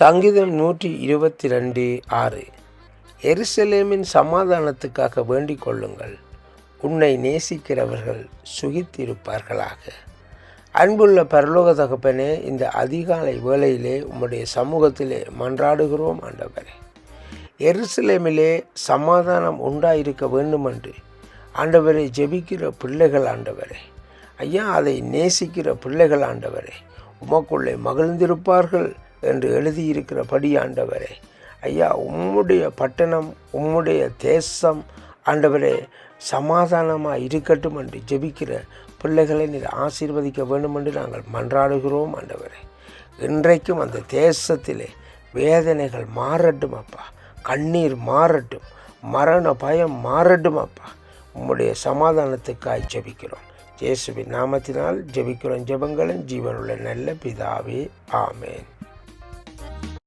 சங்கீதம் நூற்றி இருபத்தி ரெண்டு ஆறு. எருசலேமின் சமாதானத்துக்காக வேண்டிக் கொள்ளுங்கள். உன்னை நேசிக்கிறவர்கள் சுகித்திருப்பார்களாக. அன்புள்ள பரலோக தகப்பனே இந்த அதிகாலை வேளையிலே உம்முடைய சமூகத்திலே மன்றாடுகிறோம் ஆண்டவரே. எருசலேமிலே சமாதானம் உண்டாயிருக்க வேண்டுமென்று ஆண்டவரை ஜெபிக்கிற பிள்ளைகள் ஆண்டவரே. ஐயா அதை நேசிக்கிற பிள்ளைகள் ஆண்டவரே. உமக்குள்ளே மகிழ்ந்திருப்பார்கள். என்று எழுதியிருக்கிறபடி ஆண்டவரே. ஐயா உம்முடைய பட்டணம் உம்முடைய தேசம் ஆண்டவரே சமாதானமாக இருக்கட்டும் என்று ஜெபிக்கிற பிள்ளைகளை நீர் ஆசீர்வதிக்க வேண்டும் என்று நாங்கள் மன்றாடுகிறோம் ஆண்டவரே. இன்றைக்கும் அந்த தேசத்திலே வேதனைகள் மாறட்டும் அப்பா. கண்ணீர் மாறட்டும். மரண பயம் மாறட்டும் அப்பா. உம்முடைய சமாதானத்துக்காய் ஜெபிக்கிறோம். இயேசுவின் நாமத்தினால் ஜெபிக்கிறோம் ஜெபங்களும் ஜீவனுள்ள நல்ல பிதாவே. ஆமேன்.